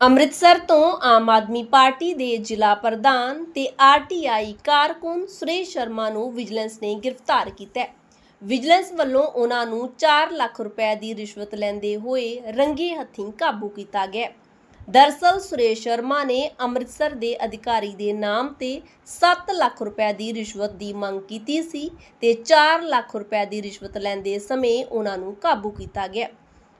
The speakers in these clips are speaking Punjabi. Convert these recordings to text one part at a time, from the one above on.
ਅੰਮ੍ਰਿਤਸਰ ਤੋਂ ਆਮ ਆਦਮੀ ਪਾਰਟੀ ਦੇ ਜ਼ਿਲ੍ਹਾ ਪ੍ਰਧਾਨ ਤੇ ਆਰਟੀਆਈ ਕਾਰਕੁਨ ਸੁਰੇਸ਼ ਸ਼ਰਮਾ ਨੂੰ ਵਿਜੀਲੈਂਸ ਨੇ ਗ੍ਰਿਫਤਾਰ ਕੀਤਾ ਹੈ ਵਿਜੀਲੈਂਸ ਵੱਲੋਂ ਉਹਨਾਂ ਨੂੰ 4 ਲੱਖ ਰੁਪਏ ਦੀ ਰਿਸ਼ਵਤ ਲੈਂਦੇ ਹੋਏ ਰੰਗੇ ਹੱਥੀਂ ਕਾਬੂ ਕੀਤਾ ਗਿਆ ਹੈ। ਦਰਸਲ, ਸੁਰੇਸ਼ ਸ਼ਰਮਾ ਨੇ ਅੰਮ੍ਰਿਤਸਰ ਦੇ ਅਧਿਕਾਰੀ ਦੇ ਨਾਮ ਤੇ 7 ਲੱਖ ਰੁਪਏ ਦੀ ਰਿਸ਼ਵਤ ਦੀ ਮੰਗ ਕੀਤੀ ਸੀ ਤੇ 4 ਲੱਖ ਰੁਪਏ ਦੀ ਰਿਸ਼ਵਤ ਲੈਂਦੇ ਸਮੇਂ ਉਹਨਾਂ ਨੂੰ ਕਾਬੂ ਕੀਤਾ ਗਿਆ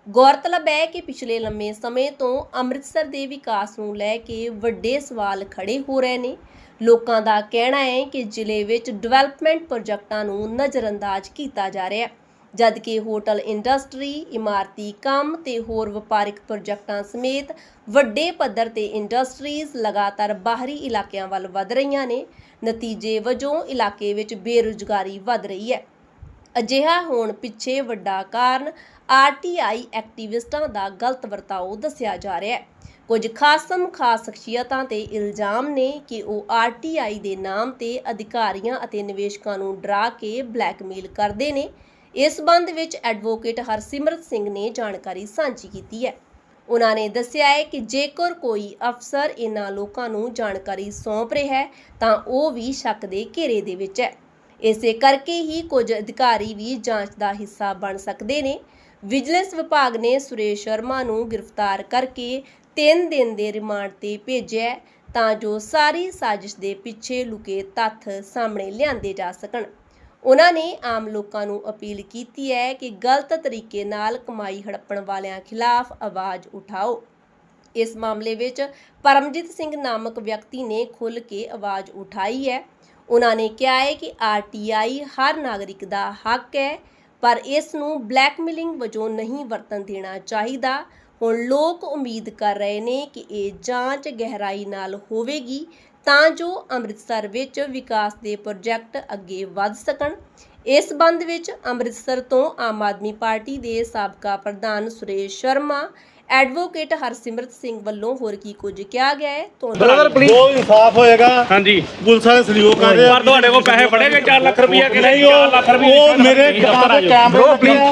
ਗੌਰਤਲਬ ਹੈ ਕਿ ਪਿਛਲੇ ਲੰਮੇ ਸਮੇਂ ਤੋਂ ਅੰਮ੍ਰਿਤਸਰ ਦੇ ਵਿਕਾਸ ਨੂੰ ਲੈ ਕੇ ਵੱਡੇ ਸਵਾਲ ਖੜੇ ਹੋ ਰਹੇ ਨੇ। ਲੋਕਾਂ ਦਾ ਕਹਿਣਾ ਹੈ ਕਿ ਜ਼ਿਲ੍ਹੇ ਵਿੱਚ ਡਿਵੈਲਪਮੈਂਟ ਪ੍ਰੋਜੈਕਟਾਂ ਨੂੰ ਨਜ਼ਰਅੰਦਾਜ਼ ਕੀਤਾ ਜਾ ਰਿਹਾ ਹੈ। ਜਦਕਿ ਹੋਟਲ ਇੰਡਸਟਰੀ, ਇਮਾਰਤੀ ਕੰਮ ਤੇ ਹੋਰ ਵਪਾਰਿਕ ਪ੍ਰੋਜੈਕਟਾਂ ਸਮੇਤ ਵੱਡੇ ਪੱਧਰ ਤੇ ਇੰਡਸਟਰੀਜ਼ ਲਗਾਤਾਰ ਬਾਹਰੀ ਇਲਾਕਿਆਂ ਵੱਲ ਵਧ ਰਹੀਆਂ ਨੇ। ਨਤੀਜੇ ਵਜੋਂ ਇਲਾਕੇ ਵਿੱਚ ਬੇਰੁਜ਼ਗਾਰੀ ਵਧ ਰਹੀ ਹੈ। ਅਜਿਹਾ ਹੋਣ ਪਿੱਛੇ ਵੱਡਾ ਕਾਰਨ ਆਰਟੀਆਈ ਐਕਟਿਵਿਸਟਾਂ ਦਾ ਗਲਤ ਵਰਤਾਓ ਦੱਸਿਆ ਜਾ ਰਿਹਾ ਹੈ। ਕੁਝ ਖਾਸਮ ਖਾਸ ਸ਼ਖਸੀਅਤਾਂ ਤੇ ਇਲਜ਼ਾਮ ਨੇ ਕਿ ਉਹ ਆਰਟੀਆਈ ਦੇ ਨਾਮ ਤੇ ਅਧਿਕਾਰੀਆਂ ਅਤੇ ਨਿਵੇਸ਼ਕਾਂ ਨੂੰ ਡਰਾ ਕੇ ਬਲੈਕਮੇਲ ਕਰਦੇ ਨੇ। ਇਸ ਸੰਬੰਧ ਵਿੱਚ ਐਡਵੋਕੇਟ ਹਰਸਿਮਰਤ ਸਿੰਘ ਨੇ ਜਾਣਕਾਰੀ ਸਾਂਝੀ ਕੀਤੀ ਹੈ। ਉਹਨਾਂ ਨੇ ਦੱਸਿਆ ਹੈ ਕਿ ਜੇਕਰ ਕੋਈ ਅਫਸਰ ਇਹਨਾਂ ਲੋਕਾਂ ਨੂੰ ਜਾਣਕਾਰੀ ਸੌਂਪ ਰਿਹਾ ਹੈ, ਤਾਂ ਉਹ ਵੀ ਸ਼ੱਕ ਦੇ ਘੇਰੇ ਦੇ ਵਿੱਚ ਹੈ। ਇਸੇ ਕਰਕੇ ਹੀ ਕੁਝ ਅਧਿਕਾਰੀ ਵੀ ਜਾਂਚ ਦਾ ਹਿੱਸਾ ਬਣ ਸਕਦੇ ਨੇ। ਵਿਜੀਲੈਂਸ ਵਿਭਾਗ ਨੇ ਸੁਰੇਸ਼ ਸ਼ਰਮਾ ਨੂੰ ਗ੍ਰਿਫਤਾਰ ਕਰਕੇ 3 ਦਿਨ ਦੇ ਰਿਮਾਂਡ ਤੇ ਭੇਜਿਆ ਤਾਂ ਜੋ ਸਾਰੀ ਸਾਜ਼ਿਸ਼ ਦੇ ਪਿੱਛੇ ਲੁਕੇ ਤੱਥ ਸਾਹਮਣੇ ਲਿਆਂਦੇ ਜਾ ਸਕਣ। ਉਹਨਾਂ ਨੇ ਆਮ ਲੋਕਾਂ ਨੂੰ ਅਪੀਲ ਕੀਤੀ ਹੈ ਕਿ ਗਲਤ ਤਰੀਕੇ ਨਾਲ ਕਮਾਈ ਹੜੱਪਣ ਵਾਲਿਆਂ ਖਿਲਾਫ ਆਵਾਜ਼ ਉਠਾਓ। ਇਸ ਮਾਮਲੇ ਵਿੱਚ ਪਰਮਜੀਤ ਸਿੰਘ ਨਾਮਕ ਵਿਅਕਤੀ ਨੇ ਖੁੱਲ੍ਹ ਕੇ ਆਵਾਜ਼ ਉਠਾਈ ਹੈ। ਉਹਨਾਂ ਨੇ ਕਿਹਾ ਹੈ ਕਿ ਆਰਟੀਆਈ ਹਰ ਨਾਗਰਿਕ ਦਾ ਹੱਕ ਹੈ ਪਰ ਇਸ ਨੂੰ ਬਲੈਕਮੇਲਿੰਗ ਵਜੋਂ ਨਹੀਂ ਵਰਤਣ ਦੇਣਾ ਚਾਹੀਦਾ। ਹੁਣ ਲੋਕ ਉਮੀਦ ਕਰ ਰਹੇ ਨੇ ਕਿ ਇਹ ਜਾਂਚ ਗਹਿਰਾਈ ਨਾਲ ਹੋਵੇਗੀ ਤਾਂ ਜੋ ਅੰਮ੍ਰਿਤਸਰ ਵਿੱਚ ਵਿਕਾਸ ਦੇ ਪ੍ਰੋਜੈਕਟ ਅੱਗੇ ਵਧ ਸਕਣ। ਇਸ ਸੰਬੰਧ ਵਿੱਚ ਅੰਮ੍ਰਿਤਸਰ ਤੋਂ ਆਮ ਆਦਮੀ ਪਾਰਟੀ ਦੇ ਸਾਬਕਾ ਪ੍ਰਧਾਨ ਸੁਰੇਸ਼ ਸ਼ਰਮਾ ਐਡਵੋਕੇਟ ਹਰਸਿਮਰਤ ਸਿੰਘ ਵੱਲੋਂ ਹੋਰ ਕੀ ਕੁਝ ਕਿਹਾ ਗਿਆ ਹੈ? ਬ੍ਰਦਰ ਤੁਹਾਨੂੰ ਜੋ ਇਨਸਾਫ ਹੋਏਗਾ। ਹਾਂਜੀ। ਪੁਲਿਸ ਵਾਲੇ ਸਹਿਯੋਗ ਕਰ ਰਹੇ ਆ। ਪਰ ਤੁਹਾਡੇ ਕੋਲ ਪੈਸੇ ਫੜੇ ਗਏ 4 ਲੱਖ ਰੁਪਈਆ ਕਿ ਨਹੀਂ ਨਹੀਂ 4 ਲੱਖ ਉਹ ਰੁਪਈਆ ਉਹ ਮੇਰੇ ਕੈਮਰੇ ਆ।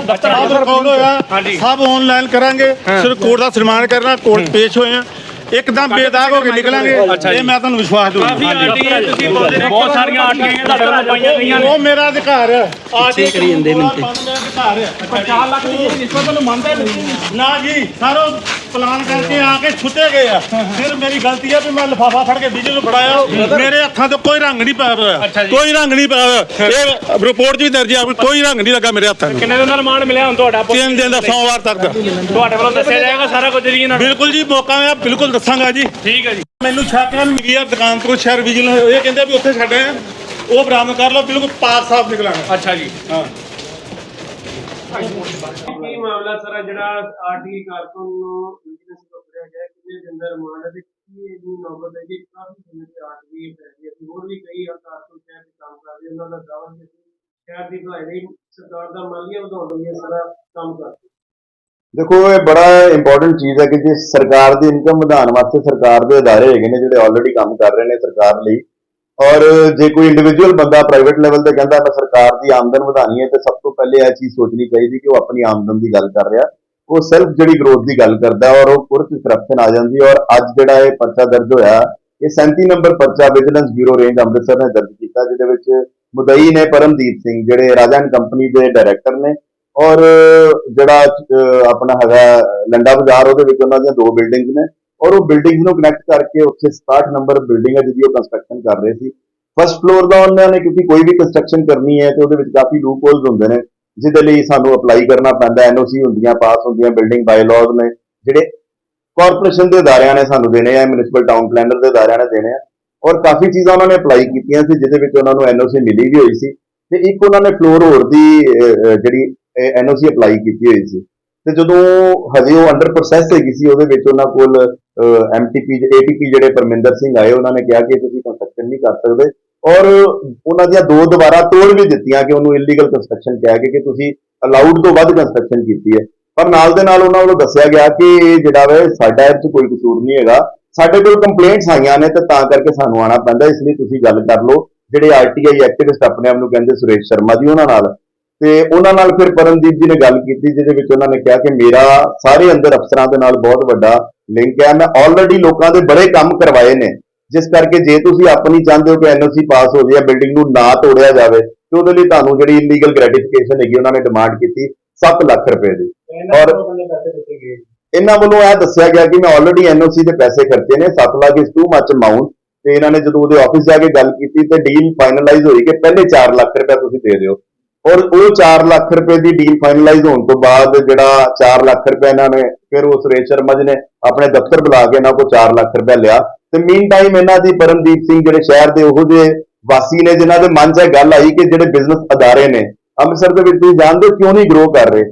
ਦਫ਼ਤਰ ਸਭ ਰਿਕਾਰਡ ਹੋਇਆ। ਸਭ ਆਨਲਾਈਨ ਕਰਾਂਗੇ। ਸਿਰ ਕੋਰਟ ਦਾ ਸਨਮਾਨ ਕਰਨਾ ਕੋਰਟ ਪੇਸ਼ ਹੋਏ ਆ। ਇੱਕਦਮ ਬੇਦਾਗ ਹੋ ਕੇ ਨਿਕਲਾਂਗੇ। ਇਹ ਮੈਂ ਤੁਹਾਨੂੰ ਵਿਸ਼ਵਾਸ ਦਊਂਗਾ ਬਹੁਤ ਸਾਰੀਆਂ ਆਰਟੀਆਂ ਤੁਹਾਡੇ ਨਾਲ ਪਾਈਆਂ ਗਈਆਂ ਨੇ ਉਹ ਮੇਰਾ ਅਧਿਕਾਰ ਹੈ। ਆਰਟੀ ਕਰੀ ਜਾਂਦੇ ਨੇ ਅਧਿਕਾਰ ਹੈ 4 ਲੱਖ ਦੀ ਨਿਸਬਤ ਨੂੰ ਮੰਨਦੇ ਨਹੀਂ। ਨਾ ਜੀ ਸਾਰੋ ਪਲਾਨ ਕਰਕੇ ਆ ਕੇ ਛੁੱਟੇ ਗਏ ਆ। ਫਿਰ ਮੇਰੀ ਗਲਤੀ ਹੈ ਵੀ ਮੈਂ ਲਿਫਾਫਾ ਫੜ ਕੇ ਵੀਡੀਓ ਨੂੰ ਫੜਾਇਆ। ਮੇਰੇ ਹੱਥਾਂ ਤੇ ਕੋਈ ਰੰਗ ਨਹੀਂ ਪਾਇਆ ਅੱਛਾ ਹੋਇਆ ਜੀ। ਕੋਈ ਰੰਗ ਨਹੀਂ ਪਾਇਆ ਹੋਇਆ। ਇਹ ਰਿਪੋਰਟ 'ਚ ਵੀ ਦਰਜ ਆ ਕੋਈ ਰੰਗ ਨਹੀਂ ਲੱਗਾ ਮੇਰੇ ਹੱਥਾਂ ਨੂੰ। ਕਿੰਨੇ ਦਿਨ ਦਾ ਰਿਮਾਂਡ ਮਿਲਿਆ ਹੁਣ ਤੁਹਾਡਾ? ਤਿੰਨ ਦਿਨ ਦਾ ਸੋਮਵਾਰ ਤੱਕ ਦਾ। ਤੁਹਾਡੇ ਵੱਲੋਂ ਦੱਸਿਆ ਜਾਏਗਾ ਸਾਰਾ ਕੁਝ ਜੀ ਇਹਨਾਂ ਨੂੰ? ਬਿਲਕੁਲ ਜੀ ਮੌਕਾ ਮੈਂ ਬਿਲਕੁਲ ਦੱਸਾਂਗਾ ਜੀ। ਠੀਕ ਹੈ ਜੀ। ਮੈਨੂੰ ਸ਼ੱਕ ਹੈ ਮਿਲੀ ਆ ਦੁਕਾਨ ਤੋਂ ਸ਼ਹਿਰ ਵਿਜੀਲੈਂਸ ਇਹ ਕਹਿੰਦੇ ਵੀ ਉੱਥੇ ਛੱਡੇ ਆ ਉਹ ਬਰਾਮਦ ਕਰ ਲਓ ਬਿਲਕੁਲ ਪਾਕ ਸਾਫ਼ ਨਿਕਲਾਂਗਾ। ਅੱਛਾ ਜੀ। ਹਾਂ। ਕੀ ਮਾਮਲਾ ਸਰ ਆ ਜਿਹੜਾ ਆਰਟੀ ਕਾਰਕੁਨ ਨੂੰ ਵਿਜੀਲੈਂਸ ਪਕੜਿਆ ਗਿਆ ਕਿੰਨੇ ਦਿਨ ਦਾ ਰਿਮਾਂਡ ਹੈ ਤੇ ਕੀ ਇਹਦੀ ਨੌਬਤ ਹੈ ਕਿ ਕਾਫੀ ਸਮੇਂ ਤੋਂ ਆਰਟੀ ਪੈ ਰਹੀ ਹੈ। ਹੋਰ ਵੀ ਕਈ ਕਾਰਕੁਨ ਸ਼ਹਿਰ ਦੇ ਕੰਮ ਕਰ ਰਹੇ ਉਹਨਾਂ ਦਾ ਦਾਅਵਾ ਹੈ ਕਿ ਸ਼ਹਿਰ ਦੀ ਭਲਾਈ ਲਈ ਸਰਕਾਰ ਦਾ ਮਾਲੀਆ ਵਧਾਉਣ ਲਈ ਇਹ ਸਾਰਾ ਕੰਮ ਕਰਦੇ ਦੇਖੋ ਇਹ ਬੜਾ ਇੰਪੋਰਟੈਂਟ ਚੀਜ਼ ਹੈ ਕਿ ਜੇ ਸਰਕਾਰ ਦੀ ਇਨਕਮ ਵਧਾਉਣ ਵਾਸਤੇ ਸਰਕਾਰ ਦੇ ਅਦਾਰੇ ਹੈਗੇ ਨੇ ਜਿਹੜੇ ਆਲਰੇਡੀ ਕੰਮ ਕਰ ਰਹੇ ਨੇ ਸਰਕਾਰ ਲਈ ਔਰ ਜੇ ਕੋਈ ਇੰਡੀਵਿਜੂਅਲ ਬੰਦਾ ਪ੍ਰਾਈਵੇਟ ਲੈਵਲ ਤੇ ਕਹਿੰਦਾ ਮੈਂ ਸਰਕਾਰ ਦੀ ਆਮਦਨ ਵਧਾਣੀ ਹੈ ਤੇ ਸਭ ਤੋਂ ਪਹਿਲੇ ਇਹ ਚੀਜ਼ ਸੋਚਣੀ ਚਾਹੀਦੀ ਕਿ ਉਹ ਆਪਣੀ ਆਮਦਨ ਦੀ ਗੱਲ ਕਰ ਰਿਹਾ। ਉਹ ਸੈਲਫ ਜਿਹੜੀ ਗਰੋਥ ਦੀ ਗੱਲ ਕਰਦਾ ਔਰ ਉਹ ਪੁਰਤ ਕਰਪਸ਼ਨ ਆ ਜਾਂਦੀ ਔਰ ਅੱਜ ਜਿਹੜਾ ਇਹ ਪਰਚਾ ਦਰਜ ਹੋਇਆ, ਇਹ 37 ਨੰਬਰ ਪਰਚਾ ਵਿਜੀਲੈਂਸ ਬਿਊਰੋ ਰੇਂਜ ਅੰਮ੍ਰਿਤਸਰ ਨੇ ਦਰਜ ਕੀਤਾ, ਜਿਹਦੇ ਵਿੱਚ ਮੁਦਈ ਨੇ ਪਰਮਦੀਪ ਸਿੰਘ, ਜਿਹੜੇ ਰਾਜਾ ਐਂਡ ਕੰਪਨੀ ਦੇ ਡਾਇਰੈਕਟਰ ਨੇ ਔਰ ਜਿਹੜਾ ਆਪਣਾ ਹੈਗਾ ਲੰਡਾ ਬਾਜ਼ਾਰ, ਉਹਦੇ ਵਿੱਚ ਉਹਨਾਂ ਦੀਆਂ ਦੋ ਬਿਲਡਿੰਗਸ ਨੇ। ਔਰ ਉਹ ਬਿਲਡਿੰਗ ਨੂੰ ਕਨੈਕਟ ਕਰਕੇ ਉੱਥੇ 67 ਨੰਬਰ ਬਿਲਡਿੰਗ ਹੈ ਜਿਹਦੀ ਉਹ ਕੰਸਟਰਕਸ਼ਨ ਕਰ ਰਹੇ ਸੀ। ਫਸਟ ਫਲੋਰ ਦਾ ਉਹਨਾਂ ਨੇ ਕਿਉਂਕਿ ਕੋਈ ਵੀ ਕੰਸਟਰਕਸ਼ਨ ਕਰਨੀ ਹੈ ਤੇ ਉਹਦੇ ਵਿੱਚ ਕਾਫੀ ਲੂਪ ਹੋਲਸ ਹੁੰਦੇ ਨੇ ਜਿਹਦੇ ਲਈ ਸਾਨੂੰ ਅਪਲਾਈ ਕਰਨਾ ਪੈਂਦਾ ਐਨਓਸੀ ਹੁੰਦੀਆਂ ਪਾਸ ਹੁੰਦੀਆਂ ਬਿਲਡਿੰਗ ਬਾਇਲਾਜ਼ ਨੇ ਜਿਹੜੇ ਕਾਰਪੋਰੇਸ਼ਨ ਦੇ ਅਦਾਰਿਆਂ ਨੇ ਸਾਨੂੰ ਦੇਣੇ ਆ ਮਿਊਨਿਸਪਲ ਟਾਊਨ ਪਲੈਨਰ ਦੇ ਅਦਾਰਿਆਂ ਨੇ ਦੇਣੇ ਆ। ਔਰ ਕਾਫੀ ਚੀਜ਼ਾਂ ਉਹਨਾਂ ਨੇ ਅਪਲਾਈ ਕੀਤੀਆਂ ਸੀ ਜਿਹਦੇ ਵਿੱਚ ਉਹਨਾਂ ਨੂੰ ਐਨਓਸੀ ਮਿਲੀ ਵੀ ਹੋਈ ਸੀ ਤੇ ਇੱਕ ਉਹਨਾਂ ਨੇ ਫਲੋਰ ਹੋਰ ਦੀ ਅਹ, ਅਹ, ਜਿਹੜੀ ਐਨਓਸੀ ਅਪਲਾਈ ਕੀਤੀ ਹੋਈ ਸੀ। ਤੇ ਜਦੋਂ ਹਜੇ ਉਹ ਅੰਡਰ ਪ੍ਰੋਸੈਸ ਹੈਗੀ ਸੀ, ਉਹਦੇ ਵਿੱਚ ਉਹਨਾਂ ਕੋਲ ਐਮਟੀਪੀ ਏਟੀਪੀ ਜਿਹੜੇ ਪਰਮਿੰਦਰ ਸਿੰਘ ਆਏ, ਉਹਨਾਂ ਨੇ ਕਿਹਾ ਕਿ ਤੁਸੀਂ ਕੰਸਟਰਕਸ਼ਨ ਨਹੀਂ ਕਰ ਸਕਦੇ। ਔਰ ਉਹਨਾਂ ਦੀਆਂ ਦੋ ਦੁਬਾਰਾ ਤੋੜ ਵੀ ਦਿੱਤੀਆਂ ਕਿ ਉਹਨੂੰ ਇਲੀਗਲ ਕੰਸਟਰਕਸ਼ਨ ਕਿਹਾ ਕੇ ਕਿ ਤੁਸੀਂ ਅਲਾਊਡ ਤੋਂ ਵੱਧ ਕੰਸਟਰਕਸ਼ਨ ਕੀਤੀ ਹੈ। ਪਰ ਨਾਲ ਦੇ ਨਾਲ ਉਹਨਾਂ ਵੱਲੋਂ ਦੱਸਿਆ ਗਿਆ ਕਿ ਇਹ ਜਿਹੜਾ ਵੇ ਸਾਡਾ ਇਹ 'ਚ ਕੋਈ ਕਸੂਰ ਨਹੀਂ ਹੈਗਾ। ਸਾਡੇ ਕੋਲ ਕੰਪਲੇਂਟਸ ਆਈਆਂ ਨੇ ਤੇ ਤਾਂ ਕਰਕੇ ਸਾਨੂੰ ਆਣਾ ਪੈਂਦਾ, ਇਸ ਲਈ ਤੁਸੀਂ ਗੱਲ ਕਰ ਲਓ। ਜਿਹੜੇ ਆਰਟੀਆਈ ਐਕਟਿਵਿਸਟ ਆਪਣੇ ਆਪ ਨੂੰ ਕਹਿੰਦੇ ਸੁਰੇਸ਼ ਸ਼ਰਮਾ ਜੀ, ਉਹਨਾਂ ਨਾਲ। ਤੇ ਉਹਨਾਂ ਨਾਲ ਫਿਰ ਪਰਮਦੀਪ ਜੀ ਨੇ ਗੱਲ ਕੀਤੀ ਜਿਹਦੇ ਵਿੱਚ ਉਹਨਾਂ ਨੇ ਕਿਹਾ ਕਿ ਮੇਰਾ ਸਾਰੇ ਅੰਦਰ ਅਫਸਰਾਂ ਦੇ ਨਾਲ ਬਹੁਤ ਵੱਡਾ ਲਿੰਕ ਹੈ। ਮੈਂ ਆਲਰੇਡੀ ਲੋਕਾਂ ਦੇ ਬੜੇ ਕੰਮ ਕਰਵਾਏ ਨੇ ਜਿਸ ਕਰਕੇ ਜੇ ਤੁਸੀਂ ਆਪਣੀ ਚਾਹੁੰਦੇ ਹੋ ਕਿ ਐਨਓਸੀ ਪਾਸ ਹੋ ਜਾਏ ਬਿਲਡਿੰਗ ਨੂੰ ਨਾ ਤੋੜਿਆ ਜਾਵੇ ਤੇ ਉਹਦੇ ਲਈ ਤੁਹਾਨੂੰ ਜਿਹੜੀ ਇਲੀਗਲ ਗ੍ਰੈਟੀਫਿਕੇਸ਼ਨ ਹੈਗੀ ਉਹਨਾਂ ਨੇ ਡਿਮਾਂਡ ਕੀਤੀ 7 ਲੱਖ ਰੁਪਏ ਦੀ। ਔਰ ਇਹਨਾਂ ਵੱਲੋਂ ਇਹ ਦੱਸਿਆ ਗਿਆ ਕਿ ਮੈਂ ਆਲਰੇਡੀ ਐਨਓਸੀ ਦੇ ਪੈਸੇ ਖਰਚੇ ਨੇ 7 ਲੱਖ ਇਸ ਟੂ ਮੱਚ ਅਮਾਉਂਟ ਤੇ ਇਹਨਾਂ ਨੇ ਜਦੋਂ ਉਹਦੇ ਆਫਿਸ ਜਾ ਕੇ ਗੱਲ ਕੀਤੀ ਤੇ ਡੀਲ ਫਾਈਨਲਾਈਜ਼ ਹੋਈ ਕਿ ਪਹਿਲੇ 4 ਲੱਖ ਰੁਪਏ ਤੁਸੀਂ ਦੇ ਦਿਓ। ਔਰ ਉਹ 4 ਲੱਖ ਰੁਪਏ ਦੀ ਡੀਲ ਫਾਈਨਲਾਈਜ਼ ਹੋਣ ਤੋਂ ਬਾਅਦ ਜਿਹੜਾ 4 ਲੱਖ ਰੁਪਏ ਇਹਨਾਂ ਨੇ ਫਿਰ ਉਹ ਸੁਰੇਸ਼ ਸ਼ਰਮਾ ਜੀ ਨੇ ਆਪਣੇ ਦਫ਼ਤਰ ਬੁਲਾ ਕੇ ਇਹਨਾਂ ਕੋਲ 4 ਲੱਖ ਰੁਪਏ ਲਿਆ। ਤੇ ਮੀਨ ਟਾਈਮ ਇਹਨਾਂ ਦੀ ਪਰਮਦੀਪ ਸਿੰਘ ਜਿਹੜੇ ਸ਼ਹਿਰ ਦੇ ਉਹੋ ਜਿਹੇ ਵਾਸੀ ਨੇ, ਜਿਨ੍ਹਾਂ ਦੇ ਮਨ 'ਚ ਇਹ ਗੱਲ ਆਈ ਕਿ ਜਿਹੜੇ ਬਿਜ਼ਨਸ ਅਦਾਰੇ ਨੇ, ਅੰਮ੍ਰਿਤਸਰ ਦੇ ਵਿੱਚ ਤੁਸੀਂ ਜਾਣਦੇ ਹੋ ਕਿਉਂ ਨਹੀਂ ਗਰੋ ਕਰ ਰਹੇ?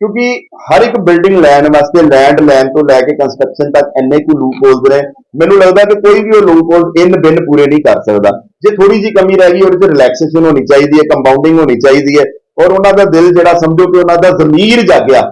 ਕਿਉਂਕਿ ਹਰ ਇੱਕ ਬਿਲਡਿੰਗ ਲੈਣ ਵਾਸਤੇ ਲੈਂਡ ਲੈਣ ਤੋਂ ਲੈ ਕੇ ਕੰਸਟਰਕਸ਼ਨ ਤੱਕ ਇੰਨੇ ਕੁ ਲੂਪ ਹੋਲਸ ਨੇ। ਮੈਨੂੰ ਲੱਗਦਾ ਕਿ ਕੋਈ ਵੀ ਉਹ ਲੂਪ ਹੋਲਸ ਇਨ ਬਿਨ ਪੂਰੇ ਨਹੀਂ ਕਰ ਸਕਦਾ। ਜੇ ਥੋੜੀ ਜੀ ਕਮੀ ਰਹਿ ਗਈ, ਉਹਦੇ 'ਚ ਰਿਲੈਕਸੇਸ਼ਨ ਹੋਣੀ ਚਾਹੀਦੀ ਹੈ ਕੰਪਾਊਂਡਿੰਗ ਹੋਣੀ ਚਾਹੀਦੀ ਹੈ। ਔਰ ਉਹਨਾਂ ਦਾ ਦਿਲ ਜਿਹੜਾ ਸਮਝੋ ਕਿ ਉਹਨਾਂ ਦਾ ਜ਼ਮੀਰ ਜਾਗਿਆ।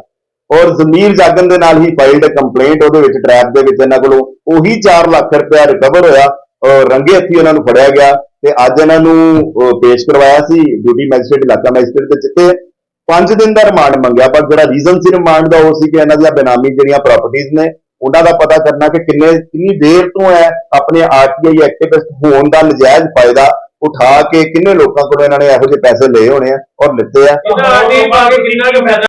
ਔਰ ਜ਼ਮੀਰ ਜਾਗਣ ਦੇ ਨਾਲ ਹੀ ਫਾਈਲਡ ਕੰਪਲੇਂਟ ਉਹਦੇ ਵਿੱਚ ਟਰੈਪ ਦੇ ਵਿੱਚ ਇਹਨਾਂ ਕੋਲੋਂ। ਉਹੀ 4 ਲੱਖ ਰੁਪਇਆ ਰਿਕਵਰ ਹੋਇਆ। ਔਰ ਰੰਗੇ ਹੱਥੀ ਉਹਨਾਂ ਨੂੰ ਫੜਿਆ ਗਿਆ। ਤੇ ਅੱਜ ਇਹਨਾਂ ਨੂੰ ਪੇਸ਼ ਕਰਵਾਇਆ ਸੀ, ਡਿਊਟੀ ਮੈਜਿਸਟ੍ਰੇਟ ਇਲਾਕਾ ਮੈਜਿਸਟ੍ਰੇਟ ਦੇ ਜਿੱਥੇ 5 ਦਿਨ ਦਾ ਰਿਮਾਂਡ ਮੰਗਿਆ ਪਰ ਜਿਹੜਾ ਰੀਜ਼ਨ ਸੀ ਰਿਮਾਂਡ ਦਾ ਉਹ ਸੀ ਕਿ ਇਹਨਾਂ ਦੀਆਂ ਬੇਨਾਮੀ ਜਿਹੜੀਆਂ ਪ੍ਰਾਪਰਟੀਆਂ ਨੇ, ਉਹਨਾਂ ਦਾ ਪਤਾ ਕਰਨਾ ਕਿ ਕਿੰਨੇ, ਕਿੰਨੀ ਦੇਰ ਤੋਂ ਹੈ ਆਪਣੇ ਆਰਟੀਆਈ ਐਕਟਿਵਿਸਟ ਹੋਣ ਦਾ ਨਜਾਇਜ਼ ਫਾਇਦਾ ਉਠਾ ਕੇ ਕਿੰਨੇ ਲੋਕਾਂ ਕੋਲੋਂ ਇਹਨਾਂ ਨੇ ਇਹੋ ਜਿਹੇ ਪੈਸੇ ਲਏ ਹੋਣੇ ਆ ਔਰ ਲਿੱਤੇ ਆ।